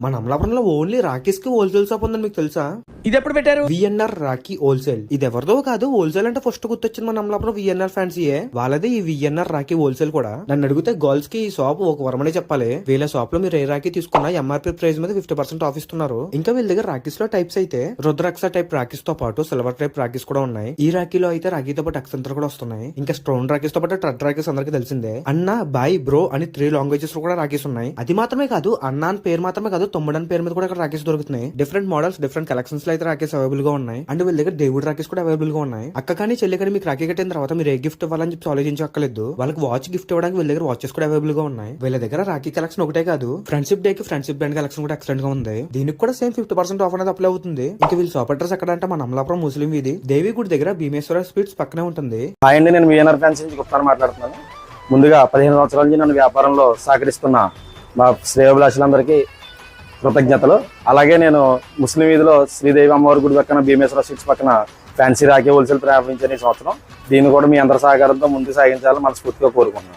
మన అమలాపురంలో only రాకేష్కి wholesale shop ఉందని మీకు తెలుసా? ఇది ఎప్పుడు పెట్టారు విఎన్ఆర్ రాఖీ హోల్సేల్ ఇది ఎవరిదో కాదు హోల్సేల్ అంటే ఫస్ట్ గుర్తొచ్చింది మన అమలాపురం విఎన్ఆర్ ఫ్యాన్సీయే వాళ్ళది ఈ విఎన్ఆర్ రాఖీ హోల్సేల్ కూడా. నన్ను అడిగితే గర్ల్స్కి ఈ షాప్ ఒక వరమనే చెప్పాలి. వీళ్ళ షాప్లో మీరు ఏ రాఖీ తీసుకున్నా ఎంఆర్పీ ప్రైస్ మీద ఫిఫ్టీ పర్సెంట్ ఆఫ్ ఇస్తున్నారు. ఇంకా వీళ్ళ దగ్గర రాఖీస్లో టైప్స్ అయితే రుద్రాక్ష టైప్ రాఖీస్తో పాటు సిల్వర్ టైప్ రాఖీస్ కూడా ఉన్నాయి. ఈ రాఖీలో అయితే రాఖీతో పాటు అక్సెంటర్ కూడా వస్తున్నాయి. ఇంకా స్టోన్ రాఖీస్తో పాటు ట్రడ్ రాఖీస్ అందరికీ తెలిసిందే. అన్న బాయ్ బ్రో అని త్రీ లాంగ్వేజెస్లో కూడా రాఖీస్ ఉన్నాయి. అది మాత్రమే కాదు అన్న అని పేరు మాత్రమే కాదు తమ్ముడు అని పేరు మీద కూడా ఇక్కడ రాఖీస్ దొరుకుతున్నాయి. డిఫరెంట్ మోడల్స్ డిఫరెంట్ కలెక్షన్స్లో అయితే రాఖీస్ అవైలబుల్గా ఉన్నాయి. అండ్ వీళ్ళ దగ్గర దేవుడు రాకేష్ కూడా అవైలబుల్గా ఉన్నాయి. అక్క కానీ చెల్లి కానీ మీకు రాఖీ కట్టిన తర్వాత మీరు ఏ గిఫ్ట్ ఇవ్వాలని చెప్పి ఆలోచించక్కర్లేదు వాళ్ళకి వాచ్ గిఫ్ట్ ఇవ్వడానికి వీళ్ళ దగ్గర వాచెస్ కూడా అవైలబుల్గా ఉన్నాయి. వీళ్ళ దగ్గర రాఖీ కలెక్షన్ ఒకటే కాదు ఫ్రెండ్షిప్ డే కి ఫ్రెండ్షిప్ బ్యాండ్ కలెక్షన్ కూడా ఎక్సలెంట్గా ఉంది. దీనికి కూడా సేమ్ ఫిఫ్టీ పర్సెంట్ ఆఫ్ అనేది అప్లై అవుతుంది. ఇంకా వీళ్ళు షాప్ అడ్రస్ ఎక్కడ అంటే మన అమలాపురం ముస్లిం వీధి. దేవి గుడి దగ్గర భీమేశ్వర స్వీట్స్ పక్కనే ఉంటుంది. హాయ్ అండి నేను విఎన్ఆర్ ఫ్యాన్స్ నుంచి గుప్తాను మాట్లాడుతున్నాను. ముందుగా పదిహేను సంవత్సరాల నుంచి నన్ను వ్యాపారంలో సహకరిస్తున్న మా శ్రేయోభిలాషులందరికీ కృతజ్ఞతలు. అలాగే నేను ముస్లిం వీధిలో శ్రీదేవి అమ్మవారి గుడి పక్కన భీమేశ్వర స్వీట్స్ పక్కన ఫ్యాన్సీ రాఖీ హోల్సేల్ ప్రారంభించిన ఈ సంవత్సరం. దీన్ని కూడా మీ అందరి సహకారంతో ముందు సాగించాలని మనస్ఫూర్తిగా కోరుకుంటున్నాను.